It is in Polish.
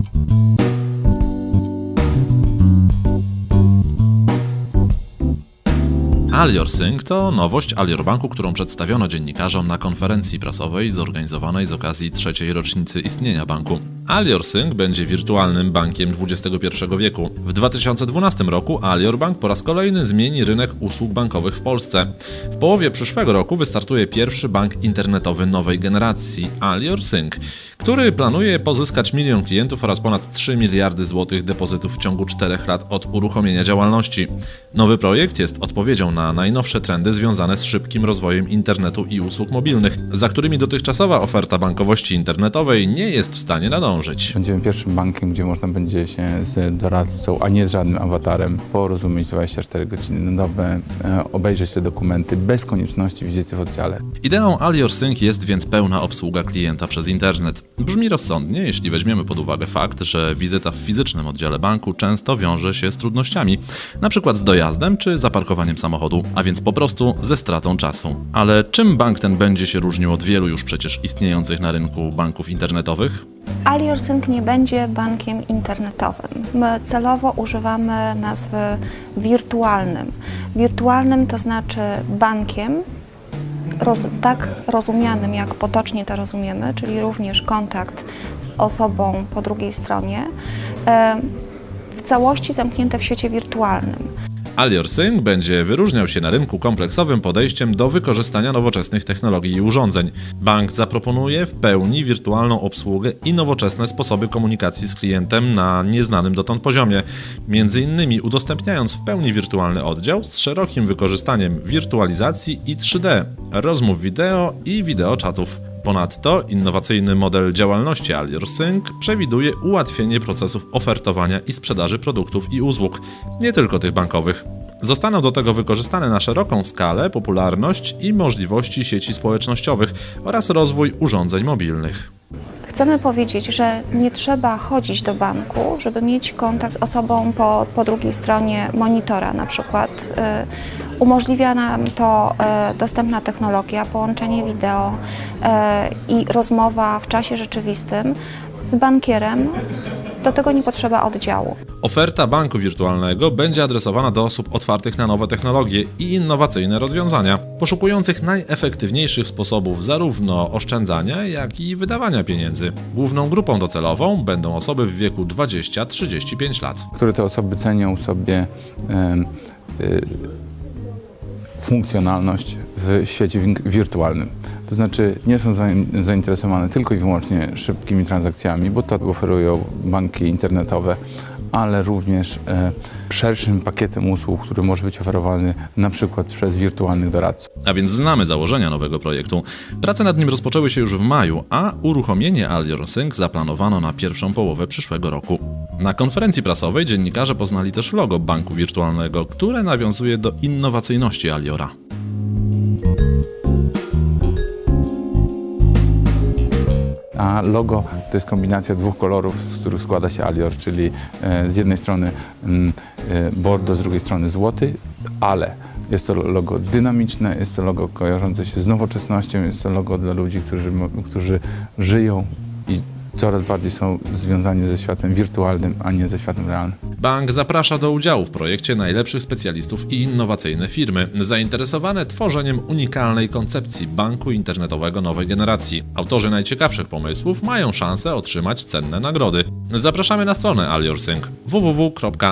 Thank you. Alior Sync to nowość Alior Banku, którą przedstawiono dziennikarzom na konferencji prasowej zorganizowanej z okazji trzeciej rocznicy istnienia banku. Alior Sync będzie wirtualnym bankiem XXI wieku. W 2012 roku Alior Bank po raz kolejny zmieni rynek usług bankowych w Polsce. W połowie przyszłego roku wystartuje pierwszy bank internetowy nowej generacji Alior Sync, który planuje pozyskać milion klientów oraz ponad 3 miliardy złotych depozytów w ciągu 4 lat od uruchomienia działalności. Nowy projekt jest odpowiedzią na najnowsze trendy związane z szybkim rozwojem internetu i usług mobilnych, za którymi dotychczasowa oferta bankowości internetowej nie jest w stanie nadążyć. Będziemy pierwszym bankiem, gdzie można będzie się z doradcą, a nie z żadnym awatarem, porozumieć 24 godziny na dobę, e, obejrzeć te dokumenty bez konieczności wizyty w oddziale. Ideą Alior Sync jest więc pełna obsługa klienta przez internet. Brzmi rozsądnie, jeśli weźmiemy pod uwagę fakt, że wizyta w fizycznym oddziale banku często wiąże się z trudnościami, przykład z dojazdem czy zaparkowaniem samochodu, a więc po prostu ze stratą czasu. Ale czym bank ten będzie się różnił od wielu już przecież istniejących na rynku banków internetowych? Alior nie będzie bankiem internetowym. My celowo używamy nazwy wirtualnym. Wirtualnym to znaczy bankiem, tak rozumianym, jak potocznie to rozumiemy, czyli również kontakt z osobą po drugiej stronie, e, w całości zamknięte w świecie wirtualnym. Alior Sync będzie wyróżniał się na rynku kompleksowym podejściem do wykorzystania nowoczesnych technologii i urządzeń. Bank zaproponuje w pełni wirtualną obsługę i nowoczesne sposoby komunikacji z klientem na nieznanym dotąd poziomie, między innymi udostępniając w pełni wirtualny oddział z szerokim wykorzystaniem wirtualizacji i 3D, rozmów wideo i wideoczatów. Ponadto innowacyjny model działalności Alior Sync przewiduje ułatwienie procesów ofertowania i sprzedaży produktów i usług, nie tylko tych bankowych. Zostaną do tego wykorzystane na szeroką skalę popularność i możliwości sieci społecznościowych oraz rozwój urządzeń mobilnych. Chcemy powiedzieć, że nie trzeba chodzić do banku, żeby mieć kontakt z osobą po, po drugiej stronie monitora na przykład. Umożliwia nam to y, dostępna technologia, połączenie wideo y, i rozmowa w czasie rzeczywistym z bankierem. Do tego nie potrzeba oddziału. Oferta banku wirtualnego będzie adresowana do osób otwartych na nowe technologie i innowacyjne rozwiązania, poszukujących najefektywniejszych sposobów zarówno oszczędzania, jak i wydawania pieniędzy. Główną grupą docelową będą osoby w wieku 20-35 lat. które te osoby cenią sobie em, y, funkcjonalność w świecie wirtualnym. To znaczy nie są zain- zainteresowane tylko i wyłącznie szybkimi transakcjami, bo to oferują banki internetowe, ale również e, szerszym pakietem usług, który może być oferowany na przykład przez wirtualnych doradców. A więc znamy założenia nowego projektu. Prace nad nim rozpoczęły się już w maju, a uruchomienie Alior Sync zaplanowano na pierwszą połowę przyszłego roku. Na konferencji prasowej dziennikarze poznali też logo banku wirtualnego, które nawiązuje do innowacyjności Aliora. A logo to jest kombinacja dwóch kolorów, z których składa się Alior, czyli e, z jednej strony mm, e, bordo, z drugiej strony złoty, ale jest to logo dynamiczne, jest to logo kojarzące się z nowoczesnością, jest to logo dla ludzi, którzy, którzy żyją coraz bardziej są związani ze światem wirtualnym, a nie ze światem realnym. Bank zaprasza do udziału w projekcie najlepszych specjalistów i innowacyjne firmy zainteresowane tworzeniem unikalnej koncepcji banku internetowego nowej generacji. Autorzy najciekawszych pomysłów mają szansę otrzymać cenne nagrody. Zapraszamy na stronę Alior Sync www.sync.pl